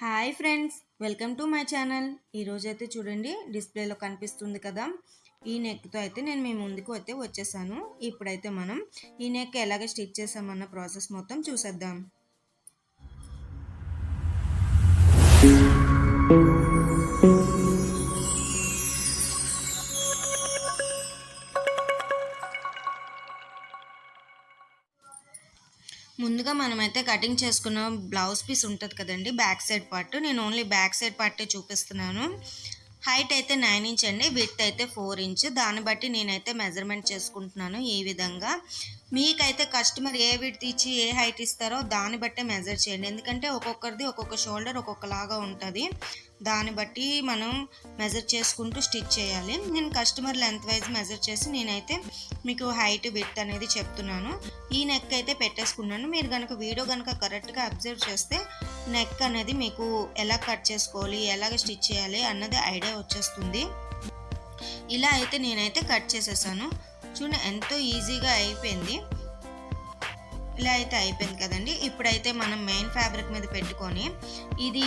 Hi friends welcome to my channel. ఈరోజు అయితే చూడండి డిస్ప్లేలో కనిపిస్తుంది కదా. ఈ నెక్తో అయితే నేను మీ ముందుకు అయితే వచ్చేసాను. ఇప్పుడైతే మనం ఈ నెక్ ఎలాగ స్టిచ్ చేసామన్న ప్రాసెస్ మొత్తం చూసేద్దాం. ముందుగా మనమైతే కటింగ్ చేసుకున్న బ్లౌజ్ పీస్ ఉంటుంది కదండి బ్యాక్ సైడ్ పార్ట్. నేను ఓన్లీ బ్యాక్ సైడ్ పార్టే చూపిస్తున్నాను. హైట్ అయితే నైన్ ఇంచ్ అండి విత్ అయితే ఫోర్ ఇంచ్. దాన్ని బట్టి నేనైతే మెజర్మెంట్ చేసుకుంటున్నాను ఈ విధంగా. మీకైతే కస్టమర్ ఏ విడ్త్ ఇచ్చి ఏ హైట్ ఇస్తారో దాన్ని బట్టే మెజర్ చేయండి. ఎందుకంటే ఒక్కొక్కరిది ఒక్కొక్క షోల్డర్ ఒక్కొక్కలాగా ఉంటుంది. దాన్ని బట్టి మనం మెజర్ చేసుకుంటూ స్టిచ్ చేయాలి. నేను కస్టమర్ లెంత్ వైజ్ మెజర్ చేసి నేనైతే మీకు హైట్ విత్ అనేది చెప్తున్నాను. ఈ నెక్ అయితే పెట్టేసుకున్నాను. మీరు కనుక వీడియో కనుక కరెక్ట్గా అబ్జర్వ్ చేస్తే నెక్ అనేది మీకు ఎలా కట్ చేసుకోవాలి ఎలాగ స్టిచ్ చేయాలి అన్నది ఐడియా వచ్చేస్తుంది. ఇలా అయితే నేనైతే కట్ చేసేసాను. చూడండి ఎంతో ఈజీగా అయిపోయింది. ఇలా అయితే అయిపోయింది కదండి. ఇప్పుడైతే మనం మెయిన్ ఫ్యాబ్రిక్ మీద పెట్టుకొని ఇది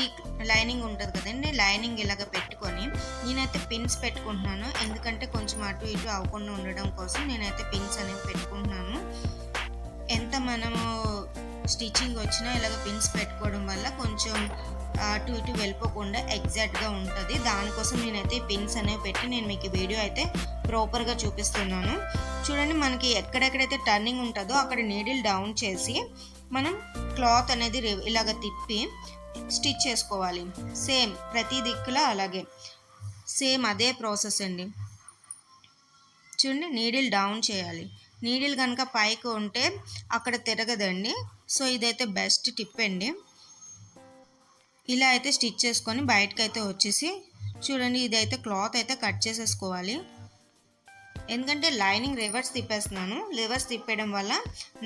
లైనింగ్ ఉంటుంది కదండి లైనింగ్ ఇలాగ పెట్టుకొని నేనైతే పిన్స్ పెట్టుకుంటున్నాను. ఎందుకంటే కొంచెం అటు ఇటు అవ్వకుండా ఉండడం కోసం నేనైతే పిన్స్ అనేవి పెట్టుకుంటున్నాను. ఎంత మనము స్టిచ్చింగ్ వచ్చినా ఇలాగ పిన్స్ పెట్టుకోవడం వల్ల కొంచెం అటు ఇటు వెళ్ళిపోకుండా ఎగ్జాక్ట్గా ఉంటుంది. దానికోసం నేనైతే పిన్స్ అనేవి పెట్టి నేను మీకు వీడియో అయితే ప్రాపర్గా చూపిస్తున్నాను. చూడండి మనకి ఎక్కడెక్కడైతే టర్నింగ్ ఉంటుందో అక్కడ నీడిల్ డౌన్ చేసి మనం క్లాత్ అనేది ఇలాగ తిప్పి స్టిచ్ చేసుకోవాలి. సేమ్ ప్రతి దిక్కులా అలాగే. సేమ్ అదే ప్రాసెస్ అండి. చూడండి నీడిల్ డౌన్ చేయాలి. నీడిల్ కనుక పైకి ఉంటే అక్కడ తిరగదండి. సో ఇదైతే బెస్ట్ టిప్ అండి. ఇలా అయితే స్టిచ్ చేసుకొని బయటకు అయితే వచ్చేసి చూడండి ఇదైతే క్లాత్ అయితే కట్ చేసేసుకోవాలి. ఎందుకంటే లైనింగ్ రివర్స్ తిప్పేస్తున్నాను. రివర్స్ తిప్పేయడం వల్ల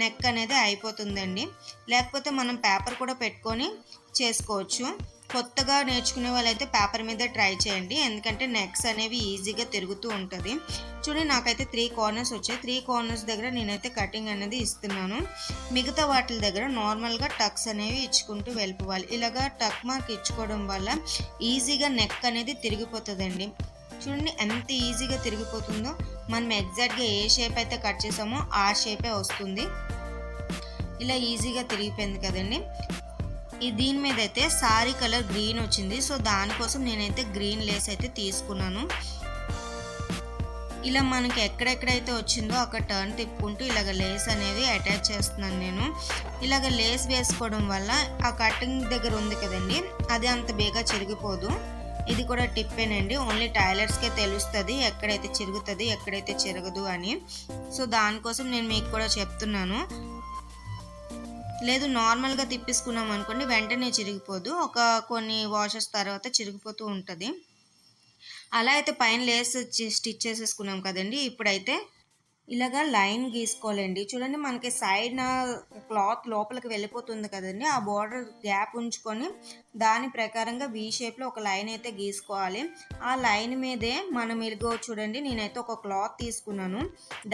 నెక్ అనేది అయిపోతుందండి. లేకపోతే మనం పేపర్ కూడా పెట్టుకొని చేసుకోవచ్చు. కొత్తగా నేర్చుకునే వాళ్ళైతే పేపర్ మీద ట్రై చేయండి. ఎందుకంటే నెక్స్ అనేవి ఈజీగా తిరుగుతూ ఉంటుంది. చూడండి నాకైతే త్రీ కార్నర్స్ వచ్చాయి. త్రీ కార్నర్స్ దగ్గర నేనైతే కటింగ్ అనేది ఇస్తున్నాను. మిగతా వాటి దగ్గర నార్మల్గా టక్స్ అనేవి ఇచ్చుకుంటూ వెళ్ళిపోవాలి. ఇలాగా టక్ మార్క్ ఇచ్చుకోవడం వల్ల ఈజీగా నెక్ అనేది తిరిగిపోతుందండి. చూడండి ఎంత ఈజీగా తిరిగిపోతుందో. మనం ఎగ్జాక్ట్గా ఏ షేప్ అయితే కట్ చేసామో ఆ షేపే వస్తుంది. ఇలా ఈజీగా తిరిగిపోయింది కదండి. ఈ దీని మీద అయితే సారీ కలర్ గ్రీన్ వచ్చింది. సో దానికోసం నేనైతే గ్రీన్ లేస్ అయితే తీసుకున్నాను. ఇలా మనకి ఎక్కడెక్కడైతే వచ్చిందో అక్కడ టర్న్ తిప్పుకుంటూ ఇలాగ లేస్ అనేది అటాచ్ చేస్తున్నాను నేను. ఇలాగ లేస్ వేసుకోవడం వల్ల ఆ కటింగ్ దగ్గర ఉంది కదండి అది అంత బేగా చిరిగిపోదు. ఇది కూడా టిప్పేనండి. ఓన్లీ టైలర్స్కే తెలుస్తుంది ఎక్కడైతే చిరుగుతుంది ఎక్కడైతే చిరగదు అని. సో దానికోసం నేను మీకు కూడా చెప్తున్నాను. లేదు నార్మల్గా తిప్పేసుకున్నాం అనుకోండి వెంటనే చిరిగిపోదు. ఒక కొన్ని వాషెస్ తర్వాత చిరిగిపోతూ ఉంటుంది. అలా అయితే పైన లేస్ స్టిచ్ చేసేసుకున్నాం కదండి. ఇప్పుడైతే ఇలాగా లైన్ గీసుకోవాలండి. చూడండి మనకి సైడ్ క్లాత్ లోపలికి వెళ్ళిపోతుంది కదండి. ఆ బార్డర్ గ్యాప్ ఉంచుకొని దాని ప్రకారంగా వీ షేప్లో ఒక లైన్ అయితే గీసుకోవాలి. ఆ లైన్ మీదే మనం ఇదిగో చూడండి నేనైతే ఒక క్లాత్ తీసుకున్నాను.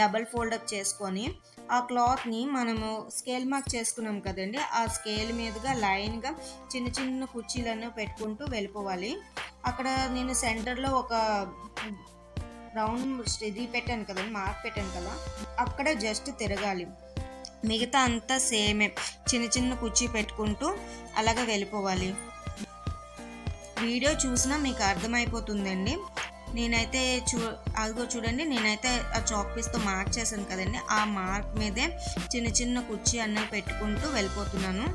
డబల్ ఫోల్డప్ చేసుకొని ఆ క్లాత్ని మనము స్కేల్ మార్క్ చేసుకున్నాం కదండి. ఆ స్కేల్ మీదుగా లైన్గా చిన్న చిన్న కుర్చీలను పెట్టుకుంటూ వెళ్ళిపోవాలి. అక్కడ నేను సెంటర్లో ఒక రౌండ్ ఇది పెట్టాను కదండి మార్క్ పెట్టాను కదా. అక్కడ జస్ట్ తిరగాలి. మిగతా అంతా సేమే. చిన్న చిన్న కుర్చీ పెట్టుకుంటూ అలాగ వెళ్ళిపోవాలి. వీడియో చూసినా మీకు అర్థమైపోతుందండి. నేనైతే చూ అదిగో చూడండి నేనైతే ఆ చాక్ పీస్తో మార్క్ చేశాను కదండి. ఆ మార్క్ మీదే చిన్న చిన్న కుర్చీ అన్నవి పెట్టుకుంటూ వెళ్ళిపోతున్నాను.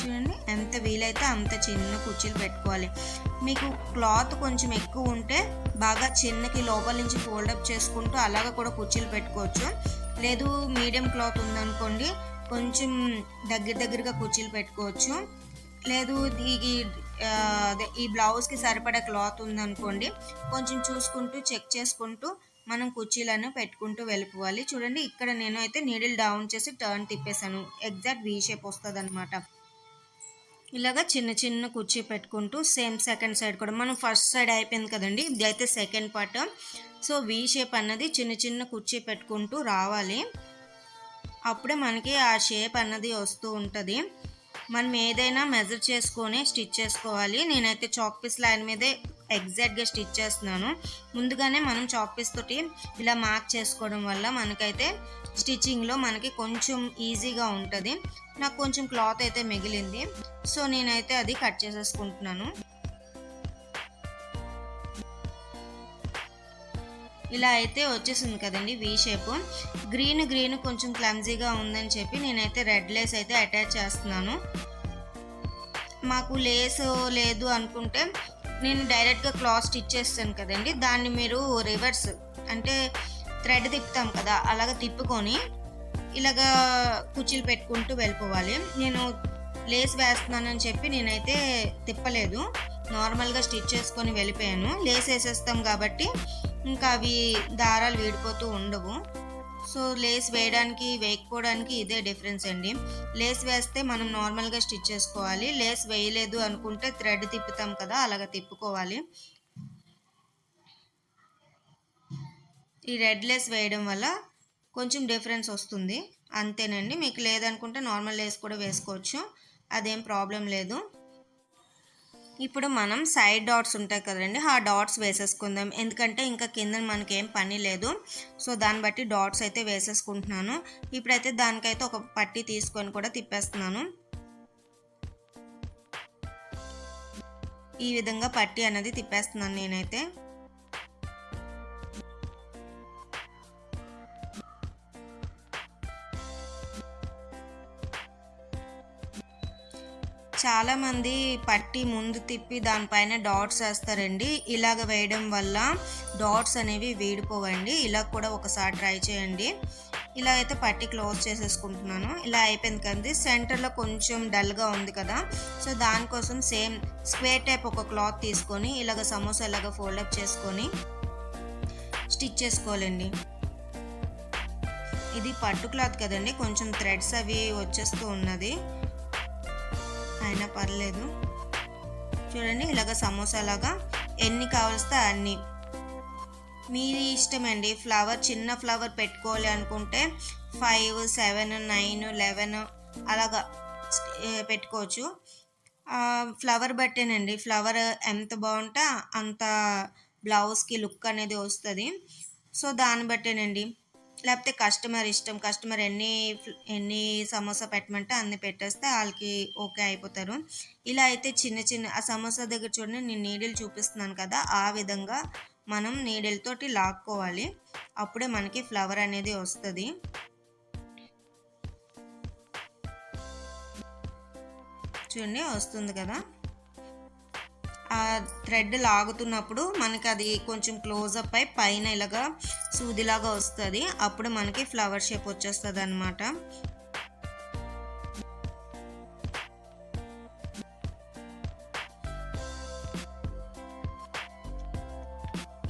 చూడండి ఎంత వీలైతే అంత చిన్న కుర్చీలు పెట్టుకోవాలి. మీకు క్లాత్ కొంచెం ఎక్కువ ఉంటే బాగా చిన్నకి లోపల నుంచి ఫోల్డప్ చేసుకుంటూ అలాగ కూడా కుర్చీలు పెట్టుకోవచ్చు. లేదు మీడియం క్లాత్ ఉందనుకోండి కొంచెం దగ్గర దగ్గరగా కుర్చీలు పెట్టుకోవచ్చు. లేదు ఈ అదే ఈ బ్లౌజ్కి సరిపడే క్లాత్ ఉందనుకోండి కొంచెం చూసుకుంటూ చెక్ చేసుకుంటూ మనం కుర్చీలను పెట్టుకుంటూ వెళ్ళిపోవాలి. చూడండి ఇక్కడ నేను అయితే నీడిల్ డౌన్ చేసి టర్న్ తిప్పేశాను. ఎగ్జాక్ట్ వీ షేప్ వస్తుంది అనమాట ఇలాగా చిన్న చిన్న కుర్చీ పెట్టుకుంటూ సేమ్ సెకండ్ సైడ్ కూడా. మనం ఫస్ట్ సైడ్ అయిపోయింది కదండి ఇది అయితే second part so V shape అన్నది చిన్న చిన్న కుర్చీ పెట్టుకుంటూ రావాలి. అప్పుడే మనకి ఆ షేప్ అన్నది వస్తూ ఉంటుంది. మనం ఏదైనా మెజర్ చేసుకొని స్టిచ్ చేసుకోవాలి. నేనైతే చాక్ పీస్ లైన్ మీదే ఎగ్జాక్ట్గా స్టిచ్ చేస్తున్నాను. ముందుగానే మనం చాక్ పీస్ తోటి ఇలా మార్క్ చేసుకోవడం వల్ల మనకైతే స్టిచ్చింగ్లో మనకి కొంచెం ఈజీగా ఉంటుంది. నాకు కొంచెం క్లాత్ అయితే మిగిలింది. సో నేనైతే అది కట్ చేసేసుకుంటున్నాను. ఇలా అయితే వచ్చేసింది కదండి వీ షేప్ గ్రీన్ గ్రీన్ కొంచెం క్లమ్జీగా ఉందని చెప్పి నేనైతే రెడ్ లేస్ అయితే అటాచ్ చేస్తున్నాను. మాకు లేస్ లేదు అనుకుంటే నేను డైరెక్ట్గా క్లాత్ స్టిచ్ చేస్తాను కదండి. దాన్ని మీరు రివర్స్ అంటే థ్రెడ్ తిప్పుతాం కదా అలాగ తిప్పుకొని ఇలాగా కుర్చీలు పెట్టుకుంటూ వెళ్ళిపోవాలి. నేను లేస్ వేస్తున్నానని చెప్పి నేనైతే తిప్పలేదు. నార్మల్గా స్టిచ్ చేసుకొని వెళ్ళిపోయాను. లేస్ వేసేస్తాం కాబట్టి ఇంకా అవి దారాలు వీడిపోతూ ఉండవు. సో లేస్ వేయడానికి వేయకపోవడానికి ఇదే డిఫరెన్స్ అండి. లేస్ వేస్తే మనం నార్మల్గా స్టిచ్ చేసుకోవాలి. లేస్ వేయలేదు అనుకుంటే థ్రెడ్ తిప్పుతాం కదా అలాగ తిప్పుకోవాలి. ఈ రెడ్ లేస్ వేయడం వల్ల కొంచెం డిఫరెన్స్ వస్తుంది. అంతేనండి. మీకు లేదనుకుంటే నార్మల్ లేస్ కూడా వేసుకోవచ్చు. అదేం ప్రాబ్లం లేదు. ఇప్పుడు మనం సైడ్ డాట్స్ ఉంటాయి కదండి ఆ డాట్స్ వేసేసుకుందాం. ఎందుకంటే ఇంకా కింద మనకి ఏం పని లేదు. సో దాన్ని బట్టి డాట్స్ అయితే వేసేసుకుంటున్నాను. ఇప్పుడైతే దానికైతే ఒక పట్టి తీసుకొని కూడా తిప్పేస్తున్నాను. ఈ విధంగా పట్టి అనేది తిప్పేస్తున్నాను నేనైతే. చాలామంది పట్టి ముందు తిప్పి దానిపైన డాట్స్ వేస్తారండి. ఇలాగ వేయడం వల్ల డాట్స్ అనేవి వీడిపోవండి. ఇలా కూడా ఒకసారి ట్రై చేయండి. ఇలా అయితే పట్టి క్లోజ్ చేసేసుకుంటున్నాను. ఇలా అయిపోయింది కదా సెంటర్లో కొంచెం డల్గా ఉంది కదా. సో దానికోసం సేమ్ స్క్వేర్ టైప్ ఒక క్లాత్ తీసుకొని ఇలాగ సమోసా ఇలాగ ఫోల్డప్ చేసుకొని స్టిచ్ చేసుకోవాలండి. ఇది పట్టు క్లాత్ కదండి. కొంచెం థ్రెడ్స్ అవి వచ్చేస్తూ ఉన్నది. అయినా పర్లేదు. చూడండి ఇలాగ సమోసా లాగా ఎన్ని కావలిస్తే అన్ని. మీ ఇష్టం అండి ఫ్లవర్ చిన్న ఫ్లవర్ పెట్టుకోవాలి అనుకుంటే ఫైవ్ సెవెన్ నైన్ లెవెన్ అలాగా పెట్టుకోవచ్చు. ఫ్లవర్ బట్టేనండి ఫ్లవర్ ఎంత బాగుంటే అంత బ్లౌజ్కి లుక్ అనేది వస్తుంది. సో దాన్ని బట్టేనండి. లేకపోతే కస్టమర్ ఇష్టం కస్టమర్ ఎన్ని ఎన్ని సమోసా పెట్టమంటే అన్ని పెట్టేస్తే వాళ్ళకి ఓకే అయిపోతారు. ఇలా అయితే చిన్న చిన్న ఆ సమోసా దగ్గర చూడండి నేను నీడిల్ చూపిస్తున్నాను కదా ఆ విధంగా మనం నీడిల్తోటి లాక్కోవాలి. అప్పుడే మనకి ఫ్లవర్ అనేది వస్తుంది. చూడండి వస్తుంది కదా. థ్రెడ్ లాగుతున్నప్పుడు మనకి అది కొంచెం క్లోజప్ అయి పైన ఇలాగా సూదిలాగా వస్తుంది. అప్పుడు మనకి ఫ్లవర్ షేప్ వచ్చేస్తుంది అనమాట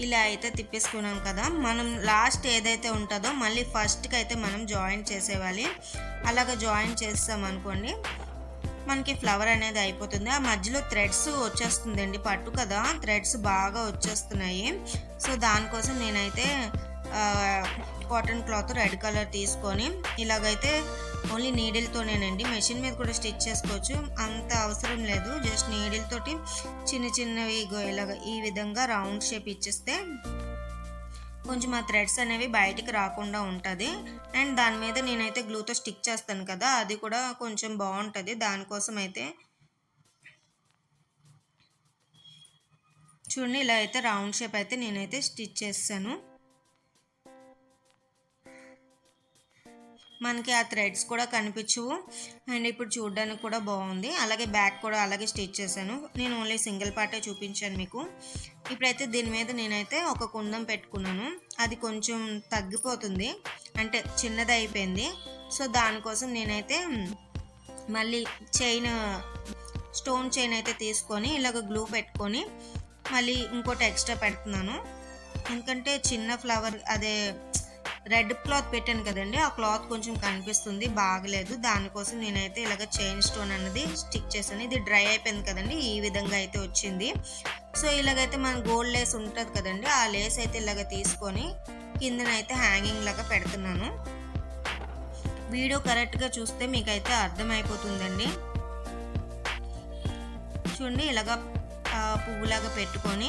ఇలా అయితే తిప్పేసుకున్నాం కదా. మనం లాస్ట్ ఏదైతే ఉంటుందో మళ్ళీ ఫస్ట్కి అయితే మనం జాయింట్ చేసేవాలి అలాగ జాయింట్ చేస్తాం అనుకోండి మనకి ఫ్లవర్ అనేది అయిపోతుంది. ఆ మధ్యలో థ్రెడ్స్ వచ్చేస్తుందండి పట్టు కదా? థ్రెడ్స్ బాగా వచ్చేస్తున్నాయి. సో దానికోసం నేనైతే కాటన్ క్లాత్ రెడ్ కలర్ తీసుకొని ఇలాగైతే ఓన్లీ నీడిల్తోనేనండి మెషిన్ మీద కూడా స్టిచ్ చేసుకోవచ్చు. అంత అవసరం లేదు. జస్ట్ నీడిల్తోటి చిన్న చిన్నవి ఇలాగ ఈ విధంగా రౌండ్ షేప్ ఇచ్చేస్తే కొంచెం ఆ థ్రెడ్స్ అనేవి బయటికి రాకుండా ఉంటుంది. అండ్ దాని మీద నేనైతే గ్లూతో స్టిక్ చేస్తాను కదా అది కూడా కొంచెం బాగుంటుంది. దానికోసం అయితే చూడండి ఇలా అయితే రౌండ్ షేప్ అయితే నేనైతే స్టిచ్ చేస్తాను. మనకి ఆ థ్రెడ్స్ కూడా కనిపించవు. అండ్ ఇప్పుడు చూడడానికి కూడా బాగుంది. అలాగే బ్యాక్ కూడా అలాగే స్టిచ్ చేశాను. నేను ఓన్లీ సింగిల్ పార్టే చూపించాను మీకు. ఇప్పుడైతే దీని మీద నేనైతే ఒక కుందం పెట్టుకున్నాను. అది కొంచెం తగ్గిపోతుంది. అంటే చిన్నది అయిపోయింది. సో దానికోసం నేనైతే మళ్ళీ చైన్ స్టోన్ చైన్ అయితే తీసుకొని ఇలాగ గ్లూ పెట్టుకొని మళ్ళీ ఇంకోటి ఎక్స్ట్రా పెడుతున్నాను. ఎందుకంటే చిన్న ఫ్లవర్ అదే రెడ్ క్లాత్ పెట్టాను కదండి ఆ క్లాత్ కొంచెం కనిపిస్తుంది బాగలేదు. దానికోసం నేనైతే ఇలాగ చైన్ స్టోన్ అన్నది స్టిక్ చేశాను. ఇది డ్రై అయిపోయింది కదండి ఈ విధంగా అయితే వచ్చింది. సో ఇలాగైతే మన గోల్డ్ లేస్ ఉంటుంది కదండి ఆ లేస్ అయితే ఇలాగ తీసుకొని కిందనైతే హ్యాంగింగ్ లాగా పెడుతున్నాను. వీడియో కరెక్ట్గా చూస్తే మీకైతే అర్థమైపోతుందండి. చూడండి ఇలాగా పువ్వులాగా పెట్టుకొని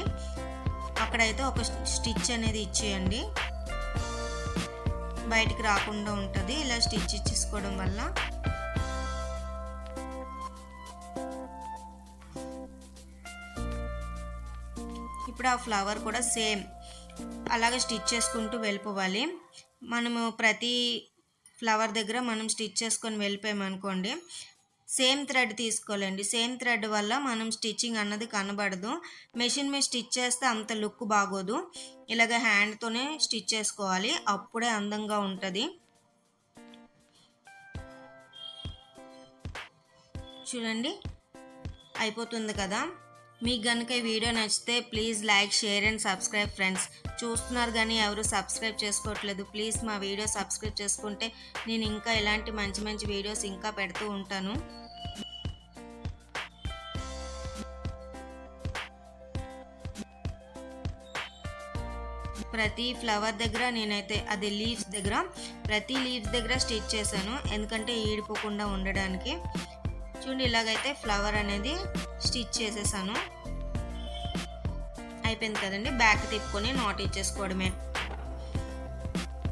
అక్కడైతే ఒక స్టిచ్ అనేది ఇచ్చేయండి. బయటికి రాకుండా ఉంటుంది. ఇలా స్టిచ్ ఇచ్చేసుకోవడం వల్ల. ఇప్పుడు ఆ ఫ్లవర్ కూడా సేమ్. అలాగే స్టిచ్ చేసుకుంటూ వెళ్ళిపోవాలి. మనము ప్రతి ఫ్లవర్ దగ్గర మనం స్టిచ్ చేసుకొని వెళ్ళిపోయామనుకోండి సేమ్ థ్రెడ్ తీసుకోవాలండి. సేమ్ థ్రెడ్ వల్ల మనం స్టిచ్చింగ్ అన్నది కనబడదు. మెషిన్ మీద స్టిచ్ చేస్తే అంత లుక్ బాగోదు. ఇలాగ హ్యాండ్తోనే స్టిచ్ చేసుకోవాలి. అప్పుడే అందంగా ఉంటుంది. చూడండి. అయిపోతుంది కదా. మీకు కనుక ఈ వీడియో నచ్చితే please like share and subscribe friends. చూస్తున్నారు కానీ ఎవరు సబ్స్క్రైబ్ చేసుకోవట్లేదు. ప్లీజ్ మా వీడియో సబ్స్క్రైబ్ చేసుకుంటే నేను ఇంకా ఇలాంటి మంచి మంచి వీడియోస్ ఇంకా పెడుతూ ఉంటాను. ప్రతి ఫ్లవర్ దగ్గర నేనైతే అది లీవ్స్ దగ్గర ప్రతి లీవ్స్ దగ్గర స్టిచ్ చేశాను. ఎందుకంటే ఈడిపోకుండా ఉండడానికి. చూడండి ఇలాగైతే ఫ్లవర్ అనేది స్టిచ్ చేసేసాను. అయిపోయింది కదండి బ్యాక్ తిప్పుకొని నాట్ ఇచ్చేసుకోవడమే.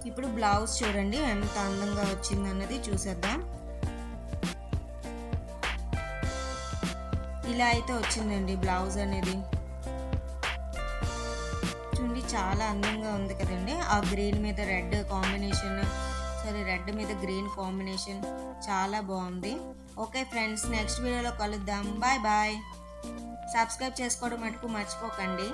ఇప్పుడు బ్లౌజ్ చూడండి ఎంత అందంగా వచ్చింది అన్నది చూసేద్దాం. ఇలా అయితే వచ్చిందండి బ్లౌజ్ అనేది. చూడండి చాలా అందంగా ఉంది కదండి. ఆ గ్రీన్ మీద రెడ్ కాంబినేషన్ సారీ రెడ్ మీద గ్రీన్ కాంబినేషన్ చాలా బాగుంది. ఓకే ఫ్రెండ్స్ నెక్స్ట్ వీడియోలో కలుద్దాం. Bye bye. సబ్స్క్రైబ్ చేసుకోవడం మటుకు మర్చిపోకండి.